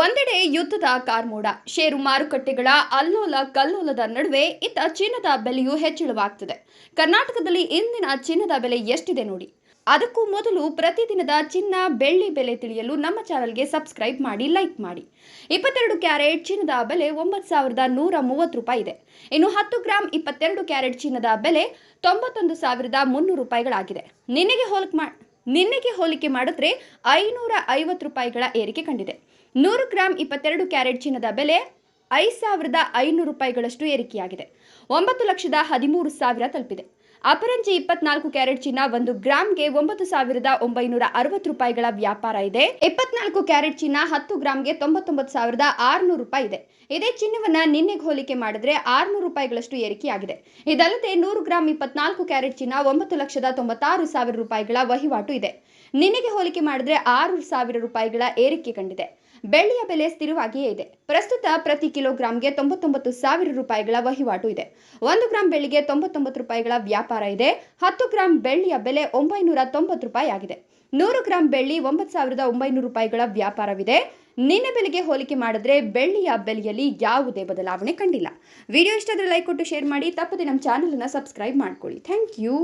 ಒಂದೆಡೆ ಯುದ್ಧದ ಕಾರ್ಮೋಡ, ಷೇರು ಮಾರುಕಟ್ಟೆಗಳ ಅಲ್ಲೋಲ ಕಲ್ಲೋಲದ ನಡುವೆ ಇತ್ತ ಚಿನ್ನದ ಬೆಲೆಯೂ ಹೆಚ್ಚಳವಾಗ್ತಿದೆ. ಕರ್ನಾಟಕದಲ್ಲಿ ಇಂದಿನ ಚಿನ್ನದ ಬೆಲೆ ಎಷ್ಟಿದೆ ನೋಡಿ. ಅದಕ್ಕೂ ಮೊದಲು ಪ್ರತಿದಿನದ ಚಿನ್ನ, ಬೆಳ್ಳಿ ಬೆಲೆ ತಿಳಿಯಲು ನಮ್ಮ ಚಾನಲ್ಗೆ ಸಬ್ಸ್ಕ್ರೈಬ್ ಮಾಡಿ, ಲೈಕ್ ಮಾಡಿ. ಇಪ್ಪತ್ತೆರಡು ಕ್ಯಾರೆಟ್ ಚಿನ್ನದ ಬೆಲೆ ಒಂಬತ್ತು ಸಾವಿರದ ನೂರ ಮೂವತ್ತು ರೂಪಾಯಿ ಇದೆ. ಇನ್ನು ಹತ್ತು ಗ್ರಾಮ್ ಇಪ್ಪತ್ತೆರಡು ಕ್ಯಾರೆಟ್ ಚಿನ್ನದ ಬೆಲೆ ತೊಂಬತ್ತೊಂದು ಸಾವಿರದ ಮುನ್ನೂರು ರೂಪಾಯಿಗಳಾಗಿದೆ. ನಿನಗೆ ಹೋಲ್ಕ್ ಮಾ ನಿನ್ನೆಗೆ ಹೋಲಿಕೆ ಮಾಡಿದ್ರೆ ಐನೂರ ಐವತ್ತು ರೂಪಾಯಿಗಳ ಏರಿಕೆ ಕಂಡಿದೆ. ನೂರು ಗ್ರಾಂ ಇಪ್ಪತ್ತೆರಡು ಕ್ಯಾರೆಟ್ ಚಿನ್ನದ ಬೆಲೆ ಐದು ಸಾವಿರದ ಐನೂರು ರೂಪಾಯಿಗಳಷ್ಟು ಏರಿಕೆಯಾಗಿದೆ. ಒಂಬತ್ತು ಲಕ್ಷದ ಹದಿಮೂರು ಸಾವಿರ ತಲುಪಿದೆ. ಅಪರಂಜಿ ಇಪ್ಪತ್ನಾಲ್ಕು ಕ್ಯಾರೆಟ್ ಚಿನ್ನ ಒಂದು ಗ್ರಾಂಗೆ ಒಂಬತ್ತು ಸಾವಿರದ ಒಂಬೈನೂರ ಅರವತ್ತು ರೂಪಾಯಿಗಳ ವ್ಯಾಪಾರ ಇದೆ. ಇಪ್ಪತ್ನಾಲ್ಕು ಕ್ಯಾರೆಟ್ ಚಿನ್ನ ಹತ್ತು ಗ್ರಾಂಗೆ ತೊಂಬತ್ತೊಂಬತ್ತು ಸಾವಿರದ ಆರುನೂರು ರೂಪಾಯಿ ಇದೆ. ಇದೇ ಚಿನ್ನವನ್ನ ನಿನ್ನೆಗೆ ಹೋಲಿಕೆ ಮಾಡಿದ್ರೆ ಆರುನೂರು ರೂಪಾಯಿಗಳಷ್ಟು ಏರಿಕೆಯಾಗಿದೆ. ಇದಲ್ಲದೆ ನೂರು ಗ್ರಾಂ ಇಪ್ಪತ್ನಾಲ್ಕು ಕ್ಯಾರೆಟ್ ಚಿನ್ನ ಒಂಬತ್ತು ಲಕ್ಷದ ತೊಂಬತ್ತಾರು ಸಾವಿರ ರೂಪಾಯಿಗಳ ವಹಿವಾಟು ಇದೆ. ನಿನ್ನೆಗೆ ಹೋಲಿಕೆ ಮಾಡಿದ್ರೆ ಆರು ಸಾವಿರ ರೂಪಾಯಿಗಳ ಏರಿಕೆ ಕಂಡಿದೆ. ಬೆಳ್ಳಿಯ ಬೆಲೆ ಸ್ಥಿರವಾಗಿಯೇ ಇದೆ. ಪ್ರಸ್ತುತ ಪ್ರತಿ ಕಿಲೋಗ್ರಾಂಗೆ ತೊಂಬತ್ತೊಂಬತ್ತು ಸಾವಿರ ರೂಪಾಯಿಗಳ ವಹಿವಾಟು ಇದೆ. ಒಂದು ಗ್ರಾಂ ಬೆಳ್ಳಿಗೆ ತೊಂಬತ್ತೊಂಬತ್ತು ರೂಪಾಯಿಗಳ ವ್ಯಾಪಾರ ಇದೆ. ಹತ್ತು ಗ್ರಾಂ ಬೆಳ್ಳಿಯ ಬೆಲೆ ಒಂಬೈನೂರ ತೊಂಬತ್ತು ರೂಪಾಯಿ ಆಗಿದೆ. ನೂರು ಗ್ರಾಂ ಬೆಳ್ಳಿ ಒಂಬತ್ತು ಸಾವಿರದ ಒಂಬೈನೂರು ರೂಪಾಯಿಗಳ ವ್ಯಾಪಾರವಿದೆ. ನಿನ್ನೆ ಬೆಲೆಗೆ ಹೋಲಿಕೆ ಮಾಡಿದ್ರೆ ಬೆಳ್ಳಿಯ ಬೆಲೆಯಲ್ಲಿ ಯಾವುದೇ ಬದಲಾವಣೆ ಕಂಡಿಲ್ಲ. ವಿಡಿಯೋ ಇಷ್ಟಾದರೆ ಲೈಕ್ ಕೊಟ್ಟು ಶೇರ್ ಮಾಡಿ. ತಪ್ಪದೆ ನಮ್ಮ ಚಾನಲನ್ನು ಸಬ್ಸ್ಕ್ರೈಬ್ ಮಾಡ್ಕೊಳ್ಳಿ. Thank you